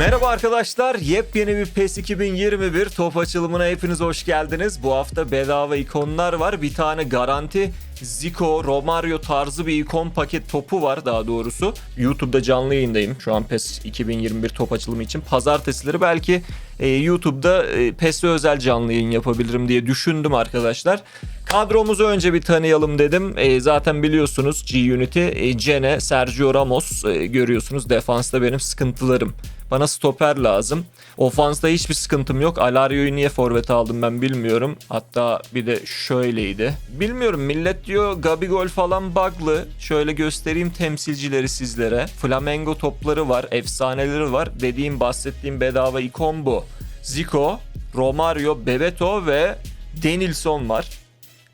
Merhaba arkadaşlar. Yepyeni bir PES 2021 top açılımına hepiniz hoş geldiniz. Bu hafta bedava ikonlar var. Bir tane garanti Zico, Romario tarzı bir ikon paket topu var daha doğrusu. YouTube'da canlı yayındayım şu an PES 2021 top açılımı için. Pazartesileri belki e, YouTube'da e, PES'e özel canlı yayın yapabilirim diye düşündüm arkadaşlar. Kadromuzu önce bir tanıyalım dedim. E, zaten biliyorsunuz G-Unity, e, Cene, Sergio Ramos e, görüyorsunuz. Defansta benim sıkıntılarım. Bana stoper lazım. Ofansta hiçbir sıkıntım yok. Alario'yu niye forvet aldım ben bilmiyorum. Hatta bir de şöyleydi. Bilmiyorum millet diyor Gabigol falan bug'lı. Şöyle göstereyim temsilcileri sizlere. Flamengo topları var, efsaneleri var. Dediğim bahsettiğim bedava ikon bu. Zico, Romario, Bebeto ve Denilson var.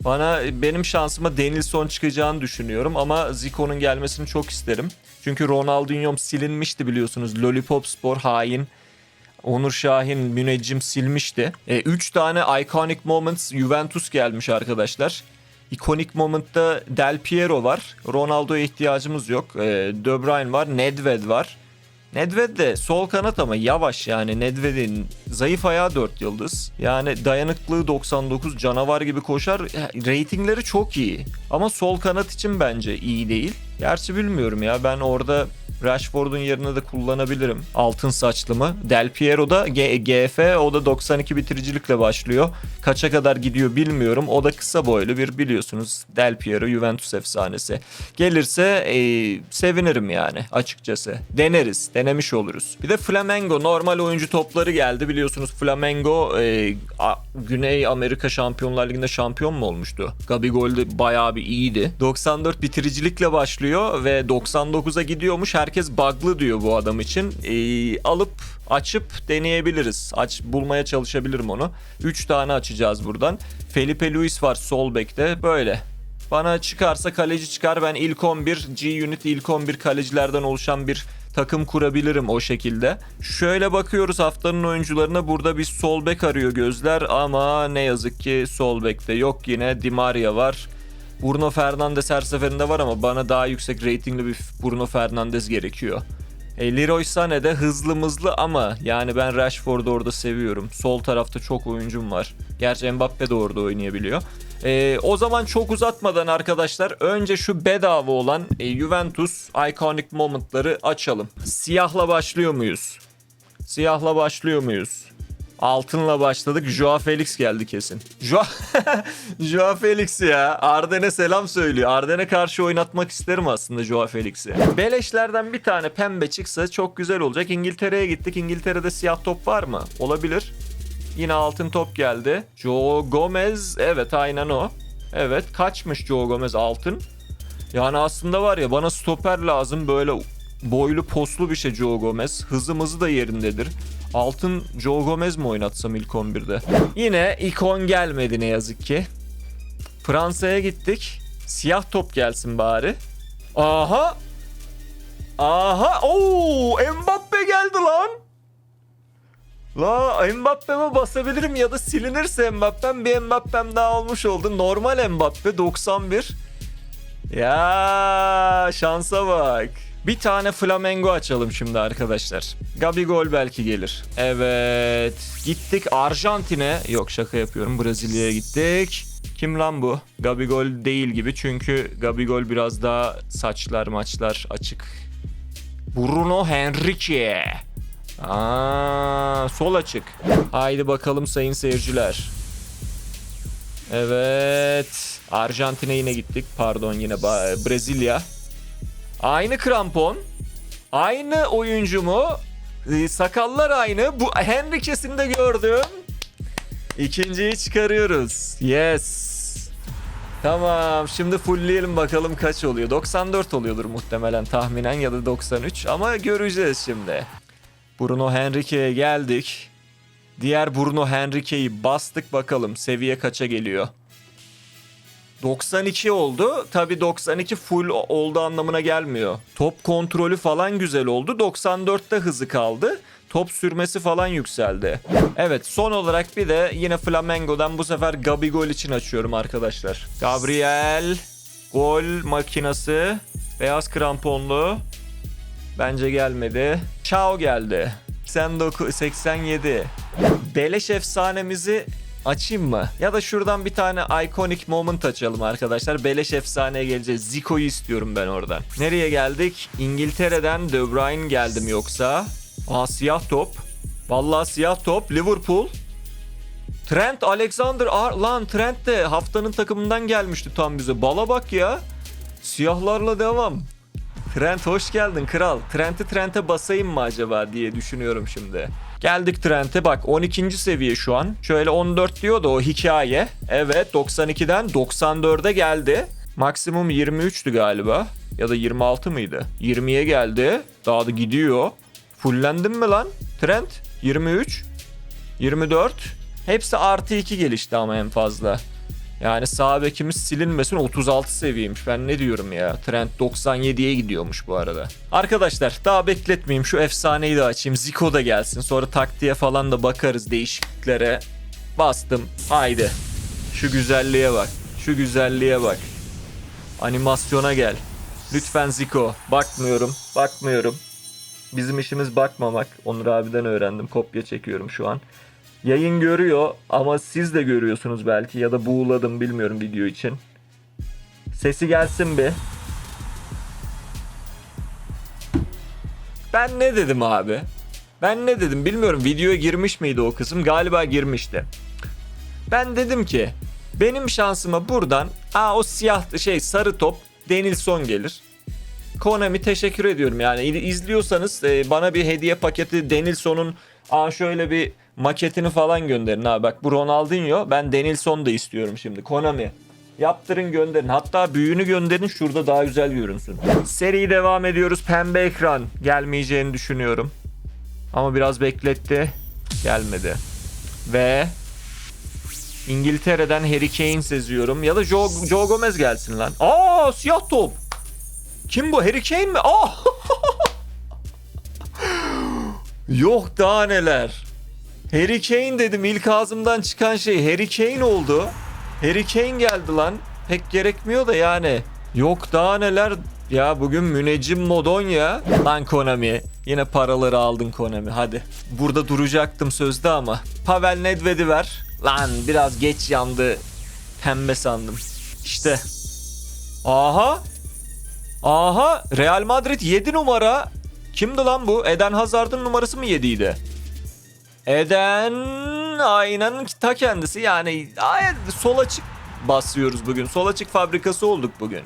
Bana benim şansıma Denilson çıkacağını düşünüyorum ama Zico'nun gelmesini çok isterim. Çünkü Ronaldinho'm silinmişti biliyorsunuz. Lollipop Spor hain. Onur Şahin müneccim silmişti. 3 tane Iconic Moments Juventus gelmiş arkadaşlar. Iconic Moment'ta Del Piero var. Ronaldo'ya ihtiyacımız yok. E, De Bruyne var. Nedved var. Nedved de sol kanat ama yavaş yani Nedved'in zayıf ayağı 4 yıldız. Yani dayanıklığı 99 canavar gibi koşar. Ratingleri çok iyi. Ama sol kanat için bence iyi değil. Gerçi bilmiyorum ya ben orada Rashford'un yerine de kullanabilirim. Altın saçlı mı? Del Piero da G- GF o da 92 bitiricilikle başlıyor. Kaça kadar gidiyor bilmiyorum. O da kısa boylu bir biliyorsunuz Del Piero Juventus efsanesi. Gelirse e, sevinirim yani açıkçası. Deneriz. Denemiş oluruz. Bir de Flamengo normal oyuncu topları geldi. Biliyorsunuz Flamengo e, A- Güney Amerika Şampiyonlar Ligi'nde şampiyon mu olmuştu? Gabigol de bayağı bir iyiydi. 94 bitiricilikle başlıyor ve 99'a gidiyormuş. Herkes bug'lı diyor bu adam için. E, alıp açıp deneyebiliriz. Aç bulmaya çalışabilirim onu. 3 tane açacağız buradan. Felipe Luis var sol bekte. Böyle. Bana çıkarsa kaleci çıkar. Ben ilk 11 G-Unit ilk 11 kalecilerden oluşan bir takım kurabilirim o şekilde. Şöyle bakıyoruz haftanın oyuncularına. Burada bir sol bek arıyor gözler ama ne yazık ki sol bekte yok yine. Di Maria var. Bruno Fernandes her seferinde var ama bana daha yüksek ratingli bir Bruno Fernandes gerekiyor. E, Leroy Sané de hızlı mızlı ama yani ben Rashford'u orada seviyorum. Sol tarafta çok oyuncum var. Gerçi Mbappe de orada oynayabiliyor. E, o zaman çok uzatmadan arkadaşlar önce şu bedava olan e, Juventus Iconic Moment'ları açalım. Siyahla başlıyor muyuz? Siyahla başlıyor muyuz? Altınla başladık. Joao Felix geldi kesin. Joao Felix ya. Arden'e selam söylüyor. Arden'e karşı oynatmak isterim aslında Joao Felix'i. Beleşlerden bir tane pembe çıksa çok güzel olacak. İngiltere'ye gittik. İngiltere'de siyah top var mı? Olabilir. Yine altın top geldi. Joe Gomez. Evet aynen o. Evet kaçmış Joe Gomez altın. Yani aslında var ya bana stoper lazım böyle boylu poslu bir şey Joe Gomez. Hızımızı da yerindedir. Altın Joe Gomez mi oynatsam ilk 11'de? Yine ikon gelmedi ne yazık ki. Fransa'ya gittik. Siyah top gelsin bari. Aha. Aha. Oo, Mbappe geldi lan. La Mbappe'me basabilirim ya da silinirse Mbappe'm bir Mbappe'm daha olmuş oldu. Normal Mbappe 91. Ya şansa bak. Bir tane Flamengo açalım şimdi arkadaşlar. Gabigol belki gelir. Evet. Gittik Arjantin'e. Yok şaka yapıyorum. Brezilya'ya gittik. Kim lan bu? Gabigol değil gibi çünkü Gabigol biraz daha saçlar maçlar açık. Bruno Henrique. Aa, sol açık. Haydi bakalım sayın seyirciler. Evet. Arjantin'e yine gittik. Pardon yine Brezilya. Aynı krampon. Aynı oyuncu mu? Ee, sakallar aynı. Bu Henrique'sini de gördüm. İkinciyi çıkarıyoruz. Yes. Tamam şimdi fullleyelim bakalım kaç oluyor. 94 oluyordur muhtemelen tahminen ya da 93 ama göreceğiz şimdi. Bruno Henrique'ye geldik. Diğer Bruno Henrique'yi bastık bakalım seviye kaça geliyor. 92 oldu. Tabi 92 full oldu anlamına gelmiyor. Top kontrolü falan güzel oldu. 94'te hızı kaldı. Top sürmesi falan yükseldi. Evet son olarak bir de yine Flamengo'dan bu sefer Gabigol için açıyorum arkadaşlar. Gabriel gol makinası beyaz kramponlu bence gelmedi. Chao geldi. 89, 87. Beleş efsanemizi açayım mı? Ya da şuradan bir tane iconic moment açalım arkadaşlar. Beleş efsaneye geleceğiz. Zico'yu istiyorum ben oradan. Nereye geldik? İngiltere'den De Bruyne geldim yoksa. Aa siyah top. Vallahi siyah top. Liverpool. Trent Alexander Ar lan Trent de haftanın takımından gelmişti tam bize. Bala bak ya. Siyahlarla devam. Trent hoş geldin kral. Trent'i Trent'e basayım mı acaba diye düşünüyorum şimdi. Geldik Trent'e bak 12. seviye şu an. Şöyle 14 diyor da o hikaye. Evet 92'den 94'e geldi. Maksimum 23'tü galiba. Ya da 26 mıydı? 20'ye geldi. Daha da gidiyor. Fullendin mi lan? Trent 23. 24. Hepsi artı 2 gelişti ama en fazla. Yani sağ bekimiz silinmesin 36 seviyeymiş. Ben ne diyorum ya? Trend 97'ye gidiyormuş bu arada. Arkadaşlar daha bekletmeyeyim. Şu efsaneyi de açayım. Zico da gelsin. Sonra taktiğe falan da bakarız değişikliklere. Bastım. Haydi. Şu güzelliğe bak. Şu güzelliğe bak. Animasyona gel. Lütfen Zico. Bakmıyorum. Bakmıyorum. Bizim işimiz bakmamak. Onur abiden öğrendim. Kopya çekiyorum şu an. Yayın görüyor ama siz de görüyorsunuz belki ya da buğuladım bilmiyorum video için. Sesi gelsin bir. Ben ne dedim abi? Ben ne dedim bilmiyorum videoya girmiş miydi o kısım? Galiba girmişti. Ben dedim ki benim şansıma buradan aa o siyah şey sarı top Denilson gelir. Konami teşekkür ediyorum yani izliyorsanız e, bana bir hediye paketi Denilson'un aa şöyle bir maketini falan gönderin ha bak bu Ronaldinho ben Denilson da istiyorum şimdi Konami. Yaptırın gönderin. Hatta büyüğünü gönderin şurada daha güzel görünsün. Seri devam ediyoruz. Pembe ekran gelmeyeceğini düşünüyorum. Ama biraz bekletti. Gelmedi. Ve İngiltere'den Harry Kane seziyorum. Ya da Joe, Joe Gomez gelsin lan. Aa siyah top. Kim bu? Harry Kane mi? Aa! Yok daha neler. Harry Kane dedim ilk ağzımdan çıkan şey Harry Kane oldu. Harry Kane geldi lan. Pek gerekmiyor da yani. Yok daha neler. Ya bugün müneccim modon ya. Lan Konami. Yine paraları aldın Konami hadi. Burada duracaktım sözde ama. Pavel Nedved'i ver. Lan biraz geç yandı. Pembe sandım. İşte. Aha. Aha. Real Madrid 7 numara. Kimdi lan bu? Eden Hazard'ın numarası mı 7 idi? Eden aynen ta kendisi yani sol açık basıyoruz bugün. Sol açık fabrikası olduk bugün.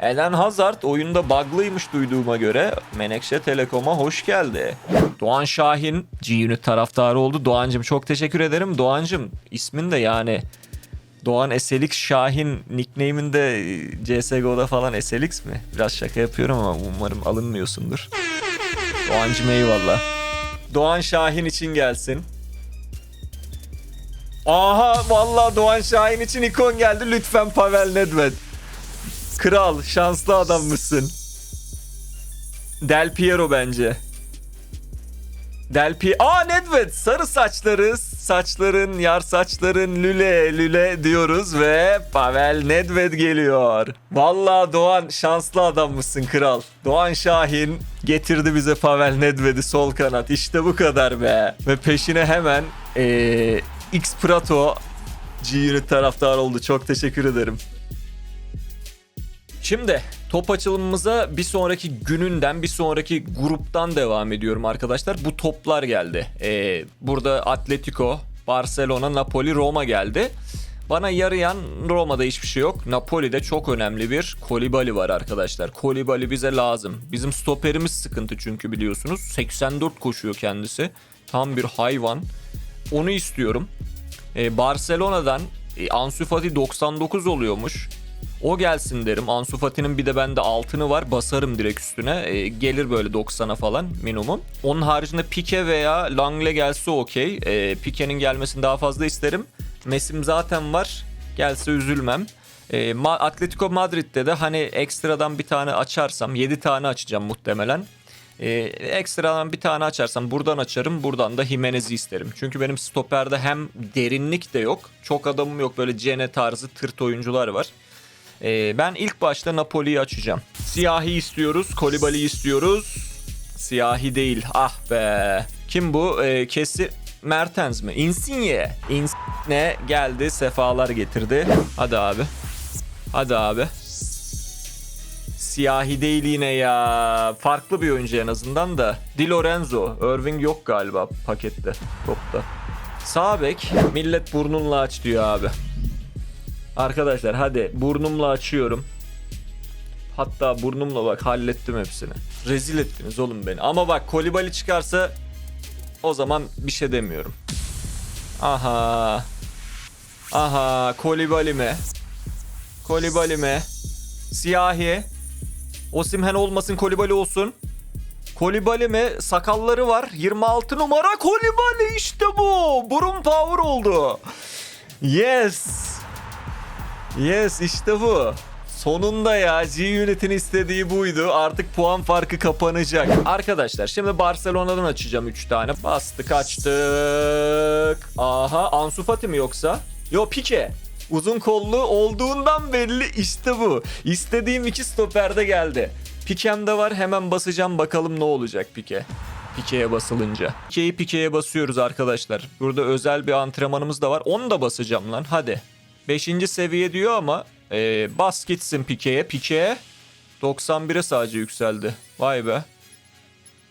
Eden Hazard oyunda bug'lıymış duyduğuma göre Menekşe Telekom'a hoş geldi. Doğan Şahin G-Unit taraftarı oldu. Doğancım çok teşekkür ederim. Doğancım ismin de yani Doğan Eselik Şahin nickname'inde CSGO'da falan Eselix mi? Biraz şaka yapıyorum ama umarım alınmıyorsundur. Doğancım eyvallah. Doğan Şahin için gelsin. Aha vallahi Doğan Şahin için ikon geldi. Lütfen Pavel Nedved. Kral, şanslı adammışsın. Del Piero bence. Del Piero. Aa Nedved sarı saçları, saçların, yar saçların lüle lüle diyoruz ve Pavel Nedved geliyor. Vallahi Doğan şanslı adammışsın kral. Doğan Şahin getirdi bize Pavel Nedved'i sol kanat. İşte bu kadar be. Ve peşine hemen ee, X Prato G-Unit taraftar oldu. Çok teşekkür ederim. Şimdi top açılımımıza bir sonraki gününden bir sonraki gruptan devam ediyorum arkadaşlar. Bu toplar geldi. Ee, burada Atletico, Barcelona, Napoli, Roma geldi. Bana yarayan Roma'da hiçbir şey yok. Napoli'de çok önemli bir Kolibali var arkadaşlar. Kolibali bize lazım. Bizim stoperimiz sıkıntı çünkü biliyorsunuz. 84 koşuyor kendisi. Tam bir hayvan. Onu istiyorum. Ee, Barcelona'dan e, Ansu Fati 99 oluyormuş. O gelsin derim. Ansu Fati'nin bir de bende altını var. Basarım direkt üstüne. E, gelir böyle 90'a falan minimum. Onun haricinde Pique veya Langle gelse okey. E, Pique'nin gelmesini daha fazla isterim. Messim zaten var. Gelse üzülmem. E, Atletico Madrid'de de hani ekstradan bir tane açarsam 7 tane açacağım muhtemelen. Ee, ekstradan bir tane açarsam buradan açarım buradan da Jimenez'i isterim. Çünkü benim stoperde hem derinlik de yok çok adamım yok böyle Cene tarzı tırt oyuncular var. Ee, ben ilk başta Napoli'yi açacağım. Siyahi istiyoruz, Kolibali istiyoruz. Siyahi değil. Ah be. Kim bu? Ee, kesi Mertens mi? Insigne. Insigne geldi. Sefalar getirdi. Hadi abi. Hadi abi. Siyahi değil yine ya. Farklı bir oyuncu en azından da. Di Lorenzo. Irving yok galiba pakette. Topta. Sağ bek. Millet burnunla aç diyor abi. Arkadaşlar hadi burnumla açıyorum. Hatta burnumla bak hallettim hepsini. Rezil ettiniz oğlum beni. Ama bak kolibali çıkarsa o zaman bir şey demiyorum. Aha. Aha kolibali mi? Kolibali mi? Siyahi. Osimhen olmasın Kolibali olsun. Kolibali mi? Sakalları var. 26 numara Kolibali işte bu. Burun power oldu. Yes. Yes işte bu. Sonunda ya G-Unit'in istediği buydu. Artık puan farkı kapanacak. Arkadaşlar şimdi Barcelona'dan açacağım 3 tane. Bastık açtık. Aha Ansu Fati mi yoksa? Yo Pique. Uzun kollu olduğundan belli işte bu. İstediğim iki stoperde geldi. Pique'm de var hemen basacağım bakalım ne olacak Pique. Pike'ye basılınca. Pike'yi Pike'ye basıyoruz arkadaşlar. Burada özel bir antrenmanımız da var. Onu da basacağım lan hadi. 5. seviye diyor ama ee, bas gitsin Pike'ye. Pike'ye 91'e sadece yükseldi. Vay be.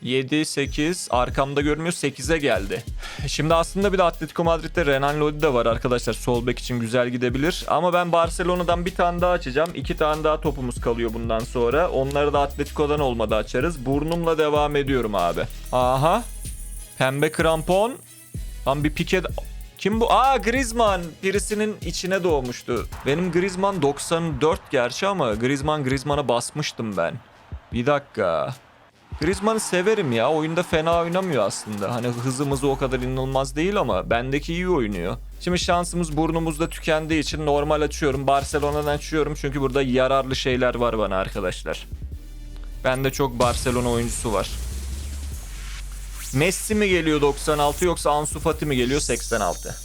7, 8 arkamda görünüyor 8'e geldi. Şimdi aslında bir de Atletico Madrid'de Renan Lodi de var arkadaşlar. Sol bek için güzel gidebilir. Ama ben Barcelona'dan bir tane daha açacağım. İki tane daha topumuz kalıyor bundan sonra. Onları da Atletico'dan olmadı açarız. Burnumla devam ediyorum abi. Aha. Pembe krampon. Lan bir pike... Kim bu? Aa Griezmann. Birisinin içine doğmuştu. Benim Griezmann 94 gerçi ama Griezmann Griezmann'a basmıştım ben. Bir dakika. Griezmann'ı severim ya. Oyunda fena oynamıyor aslında. Hani hızımız o kadar inanılmaz değil ama bendeki iyi oynuyor. Şimdi şansımız burnumuzda tükendiği için normal açıyorum. Barcelona'dan açıyorum çünkü burada yararlı şeyler var bana arkadaşlar. Bende çok Barcelona oyuncusu var. Messi mi geliyor 96 yoksa Ansu Fati mi geliyor 86?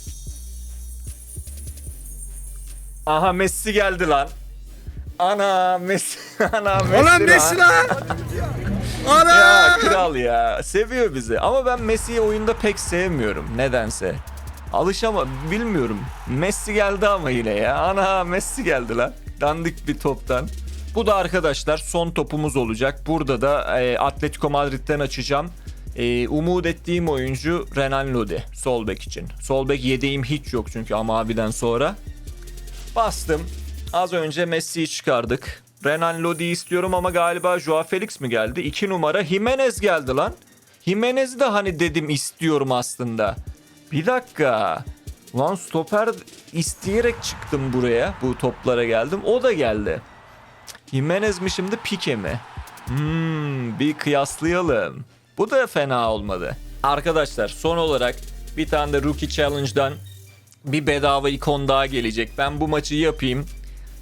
Aha Messi geldi lan. Ana Messi. Ana Messi. Ulan Messi lan! Ana! Ya kral ya. Seviyor bizi. Ama ben Messi'yi oyunda pek sevmiyorum. Nedense. Alışama bilmiyorum. Messi geldi ama yine ya. Ana Messi geldi lan. Dandik bir toptan. Bu da arkadaşlar son topumuz olacak. Burada da e, Atletico Madrid'den açacağım. E, umut ettiğim oyuncu Renan Lodi. Sol bek için. Sol bek yedeğim hiç yok çünkü ama abiden sonra. Bastım. Az önce Messi'yi çıkardık. Renan Lodi'yi istiyorum ama galiba Joao Felix mi geldi? 2 numara Jimenez geldi lan. Jimenez'i de hani dedim istiyorum aslında. Bir dakika. Lan stoper isteyerek çıktım buraya. Bu toplara geldim. O da geldi. Jimenez mi şimdi Pique mi? Hmm, bir kıyaslayalım. Bu da fena olmadı. Arkadaşlar son olarak bir tane de Rookie Challenge'dan bir bedava ikon daha gelecek. Ben bu maçı yapayım.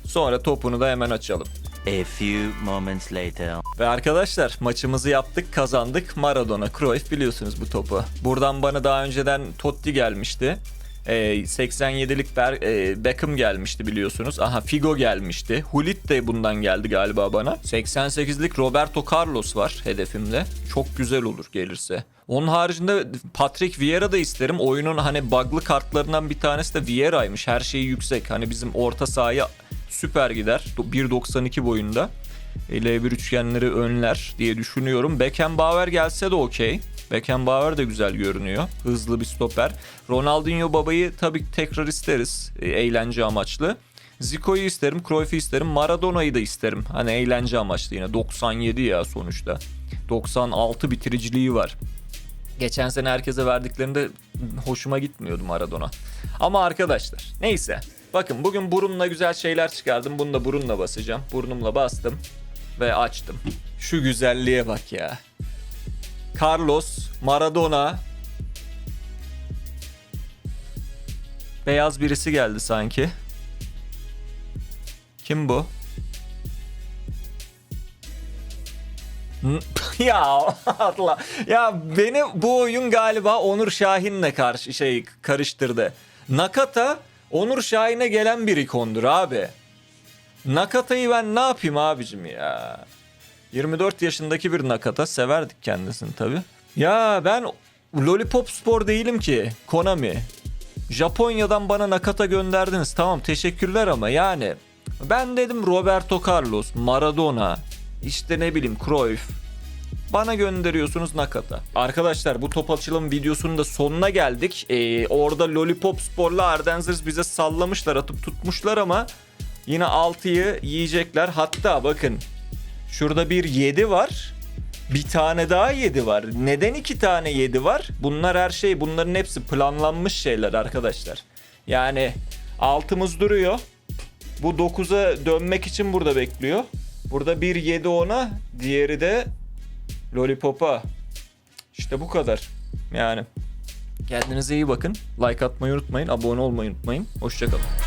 Sonra topunu da hemen açalım. A few moments later. Ve arkadaşlar maçımızı yaptık kazandık. Maradona, Cruyff biliyorsunuz bu topu. Buradan bana daha önceden Totti gelmişti. Ee, 87'lik Ber- e, Beckham gelmişti biliyorsunuz. Aha Figo gelmişti. Hulit de bundan geldi galiba bana. 88'lik Roberto Carlos var hedefimde. Çok güzel olur gelirse. Onun haricinde Patrick Vieira da isterim. Oyunun hani bug'lı kartlarından bir tanesi de Vieira'ymış. Her şeyi yüksek. Hani bizim orta sahaya süper gider. 1.92 boyunda. L1 üçgenleri önler diye düşünüyorum. Beckenbauer gelse de okey. Beckenbauer de güzel görünüyor. Hızlı bir stoper. Ronaldinho babayı tabii tekrar isteriz. e, Eğlence amaçlı. Zico'yu isterim, Cruyff'u isterim, Maradona'yı da isterim. Hani eğlence amaçlı yine. 97 ya sonuçta. 96 bitiriciliği var. Geçen sene herkese verdiklerinde hoşuma gitmiyordu Maradona. Ama arkadaşlar neyse. Bakın bugün burunla güzel şeyler çıkardım. Bunu da burunla basacağım. Burnumla bastım ve açtım. Şu güzelliğe bak ya. Carlos, Maradona. Beyaz birisi geldi sanki. Kim bu? ya Allah. Ya beni bu oyun galiba Onur Şahin'le karşı şey karıştırdı. Nakata Onur Şahin'e gelen bir ikondur abi. Nakata'yı ben ne yapayım abicim ya? 24 yaşındaki bir Nakata severdik kendisini tabi. Ya ben Lollipop Spor değilim ki. Konami. Japonya'dan bana nakata gönderdiniz. Tamam teşekkürler ama yani ben dedim Roberto Carlos, Maradona, işte ne bileyim Cruyff. Bana gönderiyorsunuz nakata. Arkadaşlar bu top açılım videosunun da sonuna geldik. Ee, orada Lollipop Spor'la Ardenzers bize sallamışlar, atıp tutmuşlar ama yine 6'yı yiyecekler. Hatta bakın şurada bir 7 var. Bir tane daha 7 var. Neden iki tane 7 var? Bunlar her şey, bunların hepsi planlanmış şeyler arkadaşlar. Yani altımız duruyor. Bu 9'a dönmek için burada bekliyor. Burada bir 7 ona, diğeri de Lollipop'a. İşte bu kadar. Yani. Kendinize iyi bakın. Like atmayı unutmayın. Abone olmayı unutmayın. Hoşçakalın.